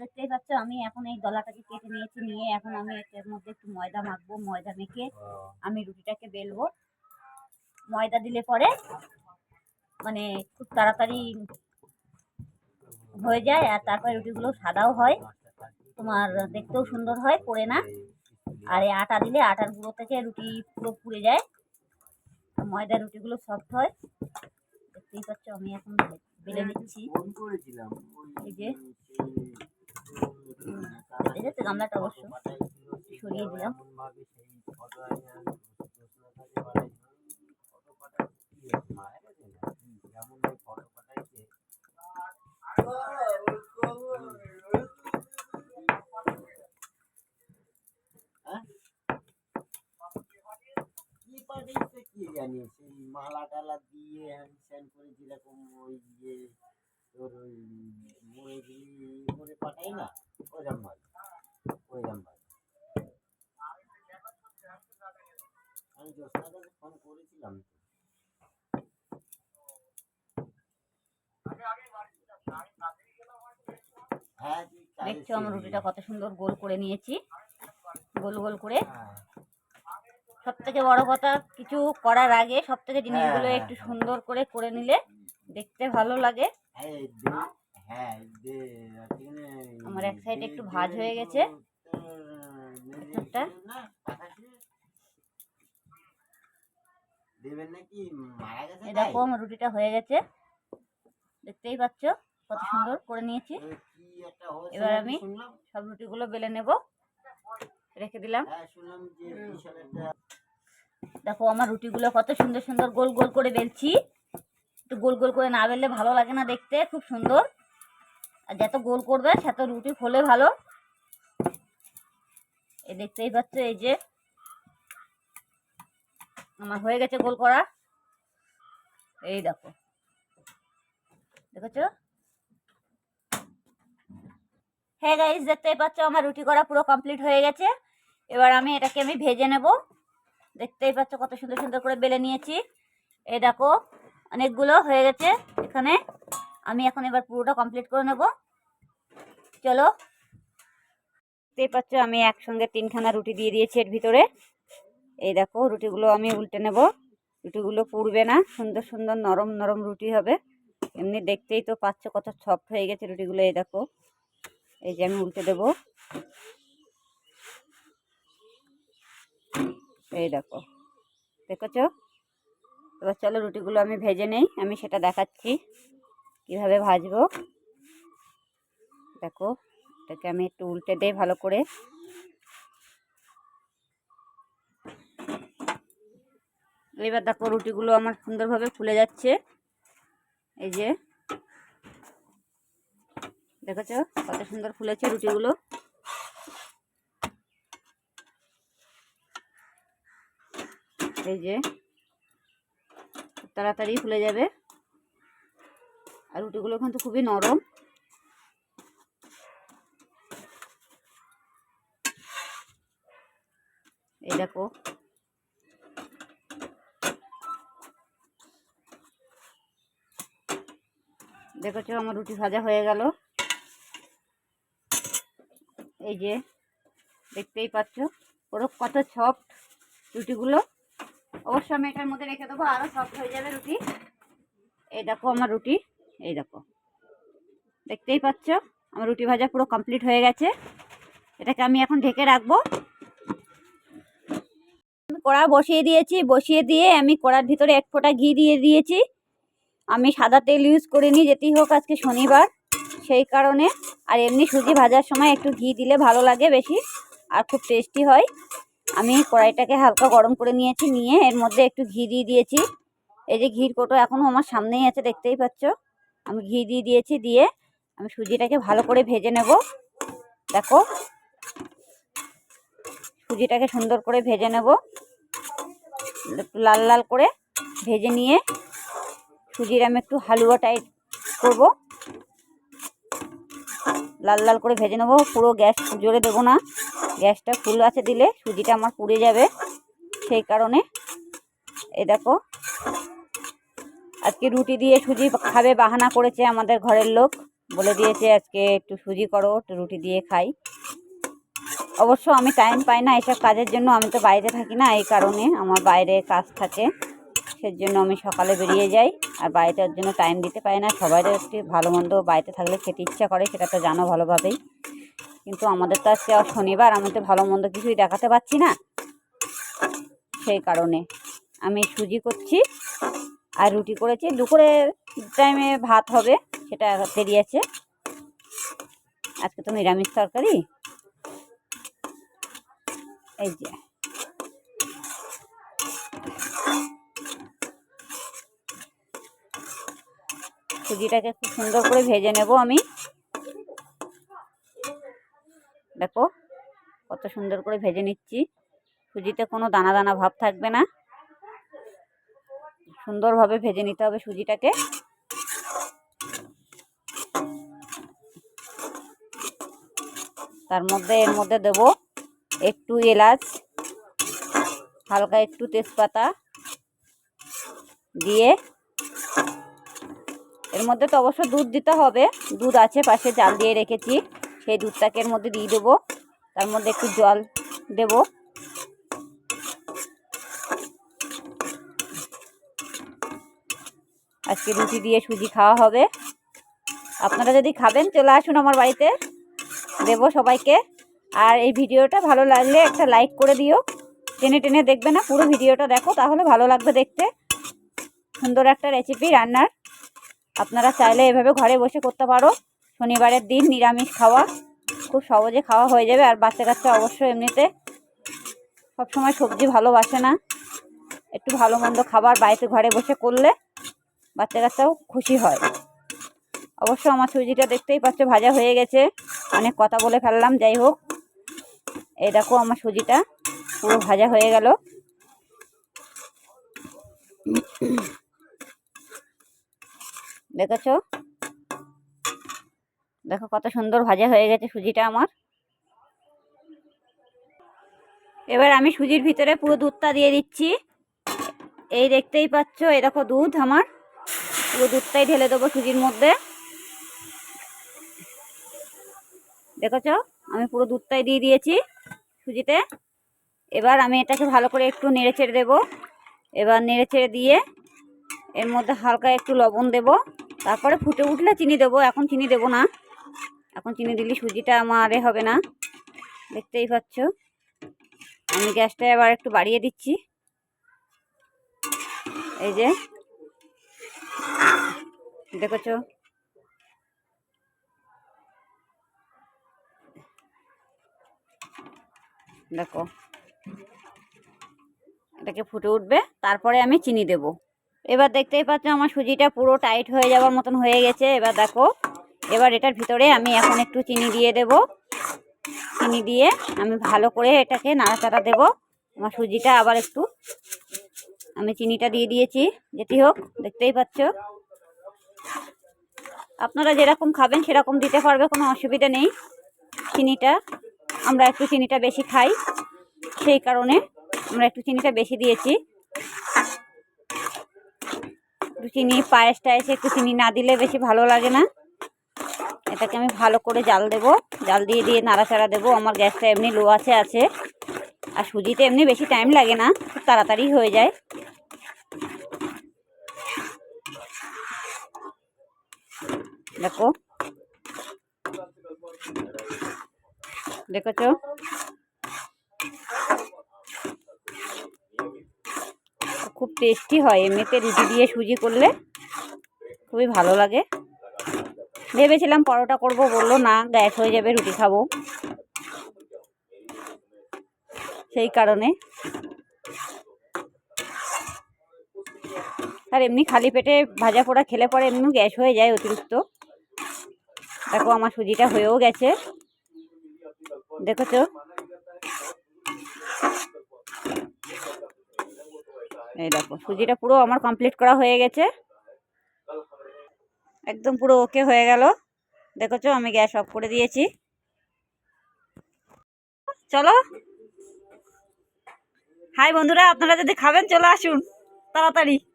দেখতেই পাচ্ছ আমি এখন এই দলাটাকে কেটে নিয়েছি নিয়ে এখন আমি এর মধ্যে একটু ময়দা মাখবো ময়দা মেখে আমি রুটিটাকে বেলবো। ময়দা দিলে পরে মানে খুব তাড়াতাড়ি হয়ে যায় আর তারপরে রুটিগুলো সাদাও হয়। তোমার দেখতেও সুন্দর হয় পড়ে না। আর এই আটা দিলে আটার গুঁড়ো থেকে রুটি পুরো পুড়ে যায়। আর ময়দার রুটিগুলো সফট হয়। দেখতেই পাচ্ছ আমি এখন বেলে নিচ্ছি এই যে। এই তো গামলাটা অবশ্য, সরিয়ে দিলাম। জানি? সেই মালা টালা দিয়ে হ্যান করে যেরকম ওই যে তোর ওই পাঠাই না আমি ফোন করেছিলাম তো দেখছ আমার রুটিটা কত সুন্দর গোল করে নিয়েছি। গোল গোল করে। সব থেকে বড় কথা কিছু করার আগে সব থেকে জিনিসগুলো হ্যাঁ, একটু। সুন্দর করে করে নিলে দেখতে ভালো লাগে। হ্যাঁ আমার এক দে- একটু ভাজ হয়ে গেছে। একটা। দেখো আমার রুটিটা হয়ে গেছে। দেখতেই পাচ্ছ কত সুন্দর করে নিয়েছি। এবার আমি সব রুটিগুলো বেলে নেব। রেখে দিলাম। হ্যাঁ দেখো আমার রুটিগুলো কত সুন্দর সুন্দর গোল গোল করে বেলছি। একটু গোল গোল করে না বেললে ভালো লাগে না দেখতে, খুব সুন্দর। আর যত গোল করবে, সেত রুটি ফোলে ভালো। এই দেখতেই পাচ্ছ, এই যে আমার হয়ে গেছে গোল করা। এই দেখো। দেখেছ? হ্যাঁ গাইজ দেখতেই পাচ্ছ, আমার রুটি করা পুরো কমপ্লিট হয়ে গেছে। এবার আমি এটাকে আমি ভেজে নেব। দেখতেই পাচ্ছ, কত সুন্দর সুন্দর করে বেলে নিয়েছি। এই দেখো। অনেকগুলো হয়ে গেছে। এখানে আমি এখন এবার পুরোটা কমপ্লিট করে নেব। চলো। দেখতেই পাচ্ছ, আমি একসঙ্গে তিনখানা রুটি দিয়ে দিয়েছি এর ভিতরে। এই দেখো, রুটিগুলো আমি উল্টে নেব। রুটিগুলো পুড়বে না, সুন্দর সুন্দর নরম নরম রুটি হবে। এমনি দেখতেই তো পাচ্ছ কত সফট হয়ে গেছে রুটিগুলো, এই দেখো। এই যে আমি উল্টে দেব। এই দেখো। দেখেছ? এবার চলো রুটিগুলো আমি ভেজে নেই, আমি সেটা দেখাচ্ছি কীভাবে ভাজবো। দেখো, এটাকে আমি একটু উল্টে দেই ভালো করে। এবার দেখো রুটিগুলো আমার সুন্দরভাবে ফুলে যাচ্ছে। এই যে, দেখেছ কত সুন্দর ফুলেছে রুটিগুলো? এই যে তাড়াতাড়ি ফুলে যাবে। আর রুটিগুলো কিন্তু খুবই নরম। এই দেখো। দেখেছ আমার রুটি ভাজা হয়ে গেল। এই যে দেখতেই পাচ্ছ পুরো কত সফট রুটিগুলো। অবশ্য আমি এটার মধ্যে রেখে দেবো আরও সফট হয়ে যাবে রুটি। এই দেখো আমার রুটি, এই দেখো। দেখতেই পাচ্ছ, আমার রুটি ভাজা পুরো কমপ্লিট হয়ে গেছে। এটাকে আমি এখন ঢেকে রাখব। কড়া বসিয়ে দিয়েছি, বসিয়ে দিয়ে আমি কড়ার ভিতরে এক ফোঁটা ঘি দিয়ে দিয়েছি। আমি সাদা তেল ইউজ করিনি, যেতেই হোক আজকে শনিবার, সেই কারণে। আর এমনি সুজি ভাজার সময় একটু ঘি দিলে ভালো লাগে বেশি, আর খুব টেস্টি হয়। আমি কড়াইটাকে হালকা গরম করে নিয়েছি, নিয়ে এর মধ্যে একটু ঘি দিয়ে দিয়েছি। এই যে ঘির কোটো এখনও আমার সামনেই আছে, দেখতেই পাচ্ছ। আমি ঘি দিয়ে দিয়েছি, দিয়ে আমি সুজিটাকে ভালো করে ভেজে নেব। দেখো। সুজিটাকে সুন্দর করে ভেজে নেব। লাল লাল করে ভেজে নিয়ে সুজির আমি একটু হালুয়া টাইপ করব। লাল লাল করে ভেজে নেব। পুরো গ্যাস জোরে দেবো না। গ্যাসটা ফুল আছে দিলে সুজিটা আমার পুড়ে যাবে। সেই কারণে এ দেখো। আজকে রুটি দিয়ে সুজি খাবে, বাহানা করেছে আমাদের ঘরের লোক। বলে দিয়েছে আজকে একটু সুজি করো, একটু রুটি দিয়ে খাই। অবশ্য আমি টাইম পাই না এসব কাজের জন্য, আমি তো বাইরে থাকি না, এই কারণে আমার বাইরে কাজ থাকে। সেজন্য আমি সকালে বেরিয়ে যাই। আর বাড়িটার জন্য টাইম দিতে পারি না। সবাইরও একটি ভালো মন্দ বাড়িতে থাকলে খেতে ইচ্ছা করে, সেটা তো জানো ভালোভাবেই। কিন্তু আমাদের তো আজকে শনিবার, আমি তো ভালো মন্দ কিছুই দেখাতে পারছি না। সেই কারণে আমি সুজি করছি আর রুটি করেছি। দুপুরের টাইমে ভাত হবে, সেটা দেরি আছে। আজকে তো নিরামিষ তরকারি। এই যে। সুজিটাকে খুব সুন্দর করে ভেজে নেব আমি। দেখো, কত সুন্দর করে ভেজে নিচ্ছি। সুজিতে কোনো দানা দানা ভাব থাকবে না। সুন্দরভাবে ভেজে নিতে হবে সুজিটাকে। তার মধ্যে, এর মধ্যে দেব একটু এলাচ, হালকা একটু তেজপাতা দিয়ে এর মধ্যে তো অবশ্য দুধ দিতে হবে। দুধ আছে, পাশে জাল দিয়ে রেখেছি। সেই দুধটাকে এর মধ্যে দিয়ে দেবো। তার মধ্যে একটু জল দেব। আজকে রুটি দিয়ে সুজি খাওয়া হবে। আপনারা যদি খাবেন, চলে আসুন আমার বাড়িতে। দেবো সবাইকে। আর এই ভিডিওটা ভালো লাগলে একটা লাইক করে দিও। টেনে টেনে দেখবে না, পুরো ভিডিওটা দেখো, তাহলে ভালো লাগবে দেখতে। সুন্দর একটা রেসিপি রান্নার। আপনারা চাইলে এভাবে ঘরে বসে করতে পারো। শনিবারের দিন নিরামিষ খাওয়া খুব সহজে খাওয়া হয়ে যাবে। আর বাচ্চা কাচ্চা অবশ্যই এমনিতে সবসময় সবজি ভালোবাসে না। একটু ভালো মন্দ খাবার বাড়িতে ঘরে বসে করলে বাচ্চা কাচ্চাও খুশি হয়। অবশ্য আমার সুজিটা দেখতেই পাচ্ছ ভাজা হয়ে গেছে। অনেক কথা বলে ফেললাম, যাই হোক। এই দেখো আমার সুজিটা পুরো ভাজা হয়ে গেল। দেখেছ? দেখো কত সুন্দর ভাজা হয়ে গেছে সুজিটা আমার। এবার আমি সুজির ভিতরে পুরো দুধটা দিয়ে দিচ্ছি। এই দেখতেই পাচ্ছ, এই দেখো দুধ আমার। পুরো দুধটাই ঢেলে দেবো সুজির মধ্যে। দেখেছ? আমি পুরো দুধটাই দিয়ে দিয়েছি সুজিতে। এবার আমি এটাকে ভালো করে একটু নেড়ে ছেড়ে দেবো। এবার নেড়ে ছেড়ে দিয়ে এর মধ্যে হালকা একটু লবণ দেব। তারপরে ফুটে উঠলে চিনি দেবো। এখন চিনি দেবো না। এখন চিনি দিলে সুজিটা আমার হবে না। দেখতেই পাচ্ছ। আমি গ্যাসটা এবার একটু বাড়িয়ে দিচ্ছি। এই যে। দেখেছ? দেখো। এটাকে ফুটে উঠবে। তারপরে আমি চিনি দেব। এবার দেখতেই পাচ্ছ আমার সুজিটা পুরো টাইট হয়ে যাওয়ার মতন হয়ে গেছে। এবার দেখো, এবার এটার ভিতরে আমি এখন একটু চিনি দিয়ে দেব। চিনি দিয়ে আমি ভালো করে এটাকে নাড়াচাড়া দেব। আমার সুজিটা আবার একটু আমি চিনিটা দিয়ে দিয়েছি। যেটি হোক, দেখতেই পাচ্ছ। আপনারা যেরকম খাবেন সেরকম দিতে পারবে, কোনো অসুবিধা নেই। চিনিটা, আমরা একটু চিনিটা বেশি খাই। সেই কারণে আমরা একটু চিনিটা বেশি দিয়েছি। একটু চিনি পায়েস টায়েসে একটু চিনি না দিলে বেশি ভালো লাগে না। এটাকে আমি ভালো করে জাল দেব। জাল দিয়ে দিয়ে নাড়াচাড়া দেবো। আমার গ্যাসটা এমনি লো আছে আছে। আর সুজিতে এমনি বেশি টাইম লাগে না। খুব তাড়াতাড়ি হয়ে যায়। দেখো। দেখেছ? খুব টেস্টি হয়। এমনিতে রুটি দিয়ে সুজি করলে খুবই ভালো লাগে। ভেবেছিলাম পরোটা করব, বলল না, গ্যাস হয়ে যাবে, রুটি খাব। সেই কারণে। আর এমনি খালি পেটে ভাজা পোড়া খেলে পরে এমনি গ্যাস হয়ে যায় অতিরিক্ত। দেখো আমার সুজিটা হয়েও গেছে। দেখেছ? এই দেখো, সুজিটা পুরো আমার কমপ্লিট করা হয়ে গেছে। একদম পুরো ওকে হয়ে গেল। দেখেছ, আমি গ্যাস অফ করে দিয়েছি। চলো। হাই বন্ধুরা, আপনারা যদি খাবেন, চলে আসুন। তাড়াতাড়ি।